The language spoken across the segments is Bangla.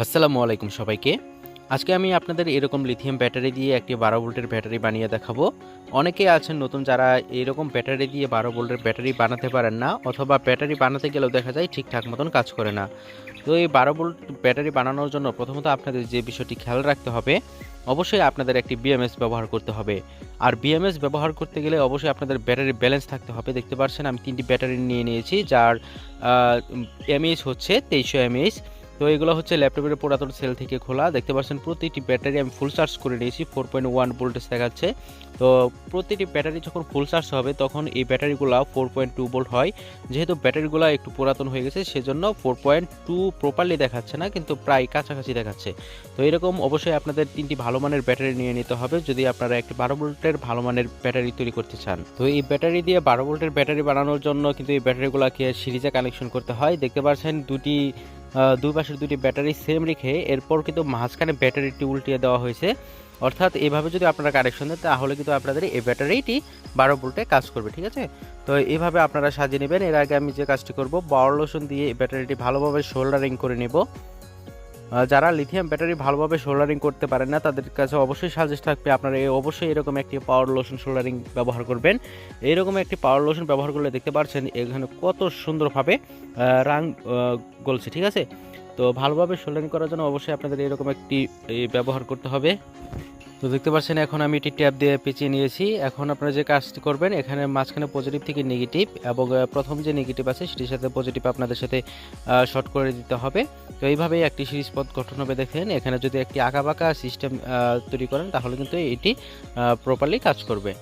আসসালামু আলাইকুম সবাইকে। আজকে আমি আপনাদের এরকম লিথিয়াম ব্যাটারি দিয়ে একটি বারো ভোল্টের ব্যাটারি বানিয়ে দেখাবো। অনেকে আছেন নতুন যারা এরকম ব্যাটারি দিয়ে বারো ভোল্টের ব্যাটারি বানাতে পারেন না অথবা ব্যাটারি বানাতে গেলেও দেখা যায় ঠিকঠাক মতন কাজ করে না। তো এই বারো ভোল্ট ব্যাটারি বানানোর জন্য প্রথমত আপনাদের যে বিষয়টি খেয়াল রাখতে হবে, অবশ্যই আপনাদের একটি বিএমএস ব্যবহার করতে হবে। আর বিএমএস ব্যবহার করতে গেলে অবশ্যই আপনাদের ব্যাটারি ব্যালেন্স থাকতে হবে। দেখতে পাচ্ছেন আমি তিনটি ব্যাটারি নিয়ে নিয়েছি, যার এমএইচ হচ্ছে তেইশশো এমএইচ তো এগুলো হচ্ছে ল্যাপটপের পুরাতন সেল থেকে খোলা। দেখতে পাচ্ছেন, প্রতিটি ব্যাটারি আমি ফুল চার্জ করে নিয়েছি ফোর পয়েন্ট ওয়ান ভোল্টেজ দেখাচ্ছে। তো প্রতিটি ব্যাটারি যখন ফুল চার্জ হবে, তখন এই ব্যাটারিগুলো ফোর পয়েন্ট টু ভোল্ট হয়। যেহেতু ব্যাটারিগুলো একটু পুরাতন হয়ে গেছে, সেজন্য ফোর পয়েন্ট টু প্রপারলি দেখাচ্ছে না, কিন্তু প্রায় কাছাকাছি দেখাচ্ছে। তো এরকম অবশ্যই আপনাদের তিনটি ভালো মানের ব্যাটারি নিয়ে নিতে হবে, যদি আপনারা একটি বারো ভোল্টের ভালো মানের ব্যাটারি তৈরি করতে চান। তো এই ব্যাটারি দিয়ে বারো ভোল্টের ব্যাটারি বানানোর জন্য কিন্তু এই ব্যাটারিগুলোকে সিরিজে কানেকশন করতে হয়। দেখতে পাচ্ছেন, দুটি দুই পাশের দুটি ব্যাটারি সেম রেখে এরপর কিন্তু মাঝখানে ব্যাটারিটি উল্টিয়ে দেওয়া হয়েছে। অর্থাৎ এভাবে যদি আপনারা কানেকশন দেন, তাহলে কিন্তু আপনাদের এই ব্যাটারিটি বারো বোল্টে কাজ করবে, ঠিক আছে? তো এইভাবে আপনারা সাজিয়ে নেবেন। এর আগে আমি যে কাজটি করব পাওয়ার লোশন দিয়ে এই ব্যাটারিটি ভালোভাবে শোল্ডারিং করে নেব। যারা লিথিয়াম ব্যাটারি ভালোভাবে সোল্ডারিং করতে পারেন না, তাদের কাছে অবশ্যই সাজেস্ট থাকবে আপনারা অবশ্যই এরকম একটি পাওয়ার লোশন সোল্ডারিং ব্যবহার করবেন। এইরকম একটি পাওয়ার লোশন ব্যবহার করলে দেখতে পাচ্ছেন এখানে কত সুন্দরভাবে রাং গলছে, ঠিক আছে? তো ভালোভাবে সোল্ডারিং করার জন্য অবশ্যই আপনাদের এরকম একটি ব্যবহার করতে হবে। তো দেখতে পাচ্ছেন, এখন আমি এটি ট্যাপ দিয়ে পেঁচিয়ে নিয়েছি। এখন আপনারা যে কাজটি করবেন, এখানে মাঝখানে পজিটিভ থেকে নেগেটিভ এবং প্রথম যে নেগেটিভ আছে, সেটির সাথে পজিটিভ আপনাদের সাথে শর্ট করে দিতে হবে। তো এইভাবেই একটি সিরিজ পথ গঠন হবে, দেখেন। এখানে যদি একটি আঁকাবাঁকা সিস্টেম তৈরি করেন, তাহলে কিন্তু এটি প্রপারলি কাজ করবে।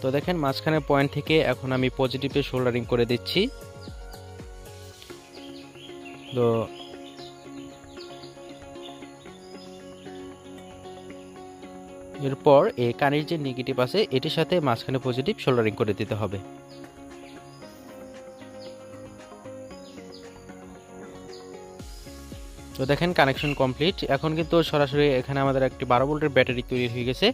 তো দেখেন, মাঝখানে পয়েন্ট থেকে এখন আমি পজিটিভে শোল্ডারিং করে দিচ্ছি। তো এরপর এই কানের যে নেগেটিভ আছে এটির সাথে মাঝখানে পজিটিভ শোল্ডারিং করে দিতে হবে। তো দেখেন কানেকশন কমপ্লিট এখন কিন্তু সরাসরি এখানে আমাদের একটি বারো ভোল্টের ব্যাটারি তৈরি হয়ে গেছে।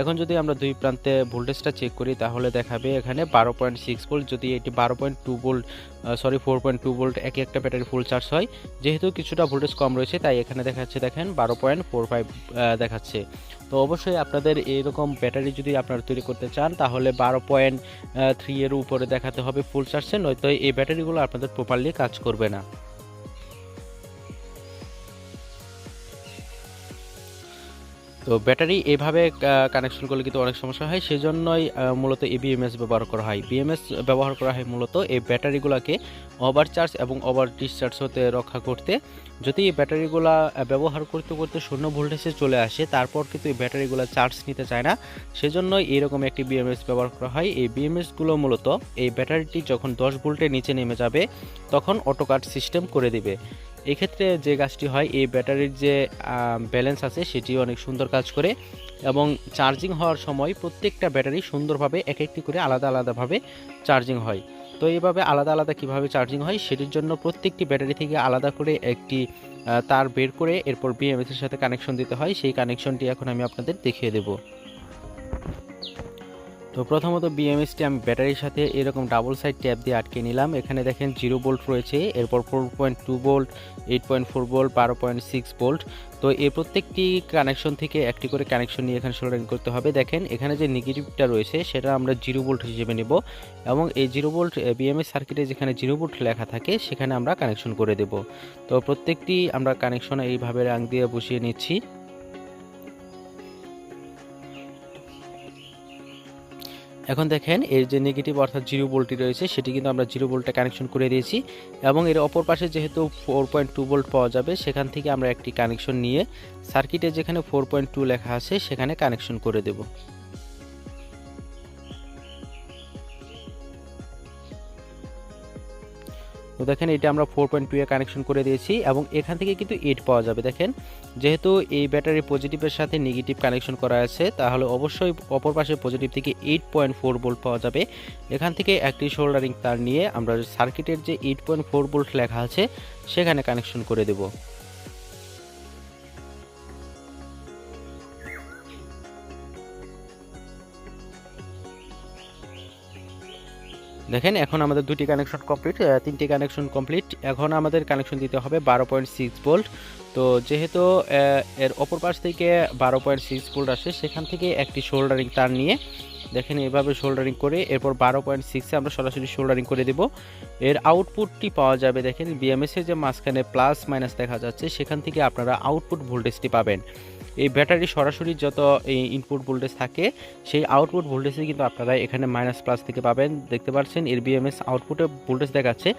এখন যদি আমরা দুই প্রান্তে ভোল্টেজটা চেক করি, তাহলে দেখাবে এখানে বারো পয়েন্ট সিক্স ভোল্ট যদি এটি বারো point two volt sorry four point two volt একই একটা ব্যাটারি ফুল চার্জ হয়, যেহেতু কিছুটা ভোল্টেজ কম রয়েছে, তাই এখানে দেখাচ্ছে, দেখেন, বারো পয়েন্ট ফোর ফাইভ দেখাচ্ছে। তো অবশ্যই আপনাদের এরকম ব্যাটারি যদি আপনারা তৈরি করতে চান, তাহলে বারো পয়েন্ট থ্রি এর উপরে দেখাতে হবে ফুল চার্জে নয়তো এই ব্যাটারিগুলো আপনাদের প্রপারলি কাজ করবে না। তো ব্যাটারি এভাবে কানেকশন করলে কিন্তু অনেক সমস্যা হয়। সেই জন্যই মূলত এই বিএমএস ব্যবহার করা হয়। বিএমএস ব্যবহার করা হয় মূলত এই ব্যাটারিগুলোকে ওভার চার্জ এবং ওভার ডিসচার্জ হতে রক্ষা করতে। যদি এই ব্যাটারিগুলা ব্যবহার করতে করতে শূন্য ভোল্টেজে চলে আসে, তারপর কিন্তু এই ব্যাটারিগুলো চার্জ নিতে চায় না। সেজন্যই এরকম একটি বিএমএস ব্যবহার করা হয়। এই বিএমএসগুলো মূলত এই ব্যাটারিটি যখন দশ ভোল্টের নিচে নেমে যাবে, তখন অটোকাট সিস্টেম করে দিবে। এক্ষেত্রে যে কাজটি হয়, এই ব্যাটারির যে ব্যালেন্স আছে সেটি অনেক সুন্দর কাজ করে এবং চার্জিং হওয়ার সময় প্রত্যেকটা ব্যাটারি সুন্দরভাবে এক একটি করে আলাদা আলাদাভাবে চার্জিং হয়। তো এইভাবে আলাদা আলাদা কীভাবে চার্জিং হয়, সেটির জন্য প্রত্যেকটি ব্যাটারি থেকে আলাদা করে একটি তার বের করে এরপর বিএমএস এর সাথে কানেকশন দিতে হয়। সেই কানেকশনটি এখন আমি আপনাদের দেখিয়ে দেবো। তো প্রথমত বিএমএসটি আমি ব্যাটারির সাথে এরকম ডাবল সাইড ট্যাপ দিয়ে আটকে নিলাম। এখানে দেখেন জিরো বোল্ট রয়েছে, এরপর four point two volt eight point four volt বারো পয়েন্ট সিক্স বোল্ট তো এই প্রত্যেকটি কানেকশন থেকে একটি করে কানেকশন নিয়ে এখানে সোল্ডারিং করতে হবে। দেখেন, এখানে যে নেগেটিভটা রয়েছে, সেটা আমরা জিরো বোল্ট হিসেবে নেব এবং এই জিরো বোল্ট বিএমএস সার্কিটে যেখানে জিরো বোল্ট লেখা থাকে, সেখানে আমরা কানেকশন করে দেব। তো প্রত্যেকটি আমরা কানেকশন এইভাবে রাং দিয়ে বসিয়ে নিচ্ছি। এখন দেখেন, এর যে নেগেটিভ অর্থাৎ জিরো বোল্টটি রয়েছে, সেটি কিন্তু আমরা জিরো ভোল্টে কানেকশন করে দিয়েছি এবং এর অপর পাশে যেহেতু ফোর পয়েন্ট টু ভোল্ট পাওয়া যাবে, সেখান থেকে আমরা একটি কানেকশন নিয়ে সার্কিটে যেখানে ফোর পয়েন্ট টু লেখা আছে, সেখানে কানেকশন করে দেব। তো দেখেন এটা আমরা ফোর পয়েন্ট টু এ কানেকশন করে দিয়েছি এবং এখান থেকে কিন্তু এইট পাওয়া যাবে। দেখেন, যেহেতু এই ব্যাটারি পজিটিভের সাথে নেগেটিভ কানেকশন করা আছে, তাহলে অবশ্যই অপর পাশে পজিটিভ থেকে এইট পয়েন্ট ফোর ভোল্ট পাওয়া যাবে। এখান থেকে একটি শোল্ডারিং তার নিয়ে আমরা সার্কিটের যে এইট পয়েন্ট ফোর বোল্ট লেখা আছে, সেখানে কানেকশন করে দেব। দেখেন, এখন আমাদের দুটি কানেকশন কমপ্লিট তিনটি কানেকশন কমপ্লিট এখন আমাদের কানেকশন দিতে হবে বারো পয়েন্ট সিক্স ভোল্ট তো যেহেতু এর অপর পাশ থেকে বারো পয়েন্ট সিক্স ভোল্ট আসে, সেখান থেকে একটি শোল্ডারিং তার নিয়ে, দেখেন এভাবে শোল্ডারিং করে, এরপর বারো পয়েন্ট সিক্সে আমরা সরাসরি শোল্ডারিং করে দেব। এর আউটপুটটি পাওয়া যাবে, দেখেন বিএমএস এর যে মাঝখানে প্লাস মাইনাস দেখা যাচ্ছে, সেখান থেকে আপনারা আউটপুট ভোল্টেজটি পাবেন। এই ব্যাটারি সরাসরি যত এই ইনপুট ভোল্টেজ থাকে, সেই আউটপুট ভোল্টেজে কিন্তু আপনারা এখানে মাইনাস প্লাস থেকে পাবেন। দেখতে পাচ্ছেন এর বিএমএস আউটপুটে ভোল্টেজ দেখাচ্ছে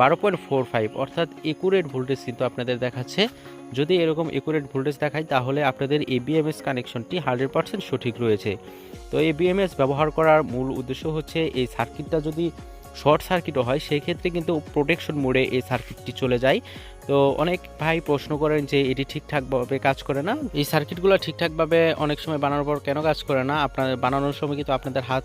বারো পয়েন্ট ফোর ফাইভ অর্থাৎ একুরেট ভোল্টেজ কিন্তু আপনাদের দেখাচ্ছে। যদি এরকম একুরেট ভোল্টেজ দেখায় তাহলে আপনাদের এই বিএমএস কানেকশনটি হান্ড্রেড পার্সেন্ট সঠিক রয়েছে। তো এই বিএমএস ব্যবহার করার মূল উদ্দেশ্য হচ্ছে, এই সার্কিটটা যদি শর্ট সার্কিটও হয় সেই ক্ষেত্রে কিন্তু প্রোটেকশন মোডে এই সার্কিটটি চলে যায়। তো অনেক ভাই প্রশ্ন করেন যে এটি ঠিকঠাকভাবে কাজ করে না। এই সার্কিটগুলো ঠিকঠাকভাবে অনেক সময় বানানোর পর কেন কাজ করে না? আপনার বানানোর সময় কিন্তু আপনাদের হাত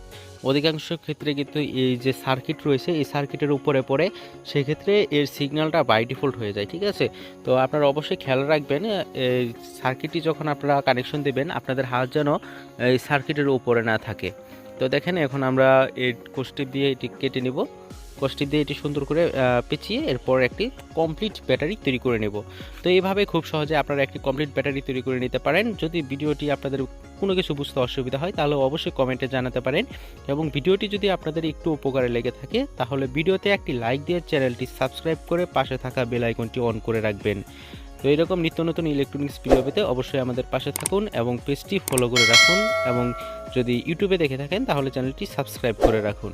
অধিকাংশ ক্ষেত্রে কিন্তু এই যে সার্কিট রয়েছে, এই সার্কিটের উপরে পড়ে, সেক্ষেত্রে এর সিগন্যালটা বাই ডিফল্ট হয়ে যায়, ঠিক আছে? তো আপনারা অবশ্যই খেয়াল রাখবেন এই সার্কিটটি যখন আপনারা কানেকশন দেবেন, আপনাদের হাত যেন এই সার্কিটের উপরে না থাকে। তো দেখেন, এখন আমরা এই কোষ্টি দিয়ে এটি কেটে নিব। কোষ্টি দিয়ে এটি সুন্দর করে পেঁচিয়ে এরপর একটি কমপ্লিট ব্যাটারি তৈরি করে নেব। তো এইভাবে খুব সহজে আপনারা একটি কমপ্লিট ব্যাটারি তৈরি করে নিতে পারেন। যদি ভিডিওটি আপনাদের কোনো কিছু বুঝতে অসুবিধা হয়, তাহলে অবশ্যই কমেন্টে জানাতে পারেন। এবং ভিডিওটি যদি আপনাদের একটু উপকারে লেগে থাকে, তাহলে ভিডিওতে একটি লাইক দিয়ে চ্যানেলটি সাবস্ক্রাইব করে পাশে থাকা বেল আইকনটি অন করে রাখবেন। তো এরকম নিত্য নতুন ইলেকট্রনিক্স ভিডিও পেতে অবশ্যই আমাদের পাশে থাকুন এবং পেজটি ফলো করে রাখুন এবং যদি ইউটিউবে দেখে থাকেন তাহলে চ্যানেলটি সাবস্ক্রাইব করে রাখুন।